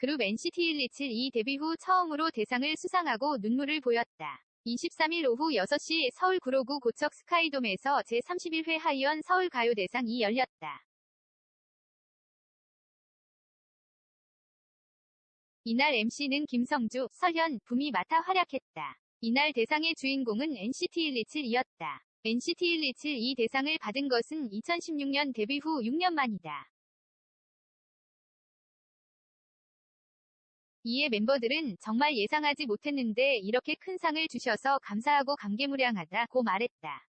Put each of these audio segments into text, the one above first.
그룹 NCT 127이 데뷔 후 처음으로 대상을 수상하고 눈물을 보였다. 23일 오후 6시 서울 구로구 고척 스카이돔에서 제31회 하이언 서울가요대상이 열렸다. 이날 MC는 김성주, 설현, 붐이 맡아 활약했다. 이날 대상의 주인공은 NCT 127이었다. NCT 127이 대상을 받은 것은 2016년 데뷔 후 6년 만이다. 이에 멤버들은 정말 예상하지 못했는데 이렇게 큰 상을 주셔서 감사하고 감개무량하다고 말했다.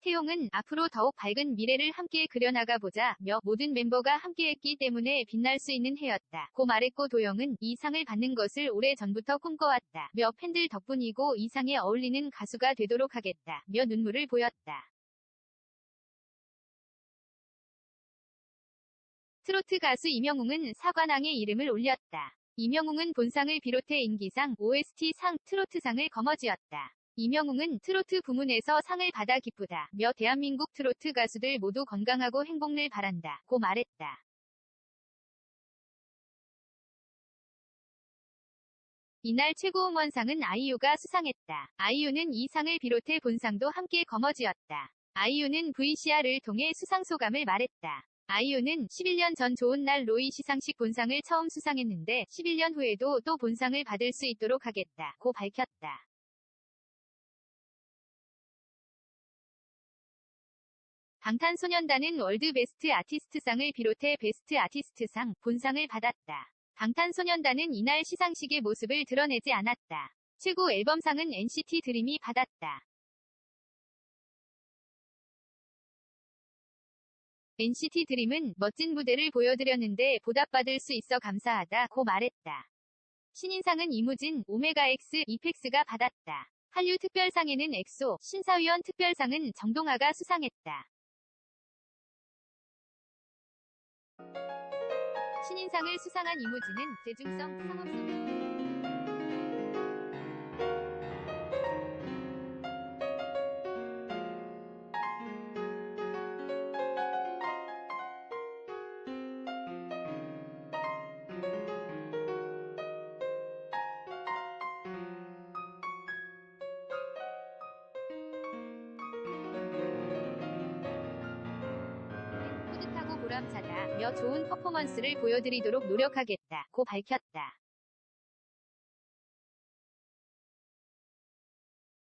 태용은 앞으로 더욱 밝은 미래를 함께 그려나가 보자며 모든 멤버가 함께했기 때문에 빛날 수 있는 해였다고 말했고 도영은 이 상을 받는 것을 오래 전부터 꿈꿔왔다며 팬들 덕분이고 이 상에 어울리는 가수가 되도록 하겠다며 눈물을 보였다. 트로트 가수 이명웅은 사관왕의 이름을 올렸다. 이명웅은 본상을 비롯해 인기상, OST상, 트로트상을 거머쥐었다. 이명웅은 트로트 부문에서 상을 받아 기쁘다 며 대한민국 트로트 가수들 모두 건강하고 행복을 바란다 고 말했다. 이날 최고응원상은 아이유가 수상했다. 아이유는 이 상을 비롯해 본상도 함께 거머쥐었다. 아이유는 VCR을 통해 수상 소감을 말했다. 아이유는 11년 전 좋은 날 로이 시상식 본상을 처음 수상했는데 11년 후에도 또 본상을 받을 수 있도록 하겠다고 밝혔다. 방탄소년단은 월드 베스트 아티스트상을 비롯해 베스트 아티스트상, 본상을 받았다. 방탄소년단은 이날 시상식의 모습을 드러내지 않았다. 최고 앨범상은 NCT 드림이 받았다. NCT 드림은 멋진 무대를 보여드렸는데 보답받을 수 있어 감사하다고 말했다. 신인상은 이무진, 오메가X, 이펙스가 받았다. 한류 특별상에는 엑소, 신사위원 특별상은 정동아가 수상했다. 신인상을 수상한 이무진은 대중성, 상업성, 보람차다며 좋은 퍼포먼스를 보여드리도록 노력하겠다고 밝혔다.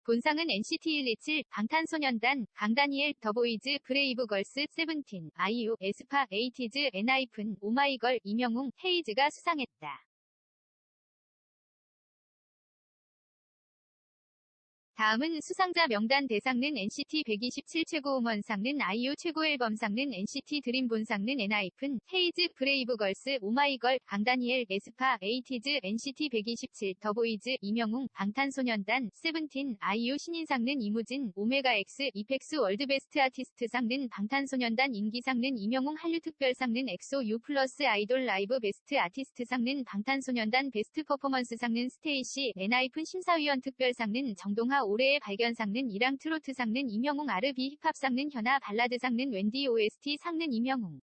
본상은 NCT 127, 방탄소년단, 강다니엘, 더보이즈, 브레이브걸스, 세븐틴, 아이유, 에스파, 에이티즈, 엔하이픈, 오마이걸, 이명웅, 헤이즈가 수상했다. 다음은 수상자 명단 대상은 NCT 127 최고 음원상은 아이유 최고 앨범상은 NCT 드림 본상은 엔하이픈, 헤이즈, 브레이브걸스, 오마이걸, 강다니엘, 에스파, 에이티즈, NCT 127, 더보이즈, 이명웅, 방탄소년단, 세븐틴, 아이유 신인상은 이무진, 오메가X, 이펙스 월드베스트 아티스트상은 방탄소년단 인기상은 이명웅 한류특별상은 엑소 U 플러스 아이돌 라이브 베스트 아티스트상은 방탄소년단 베스트 퍼포먼스상은 스테이시, 엔하이픈 심사위원 특별상은 정동하 올해의 발견상는 이랑 트로트상는 이명웅 아르비 힙합상는 현아 발라드상는 웬디 OST 상는 이명웅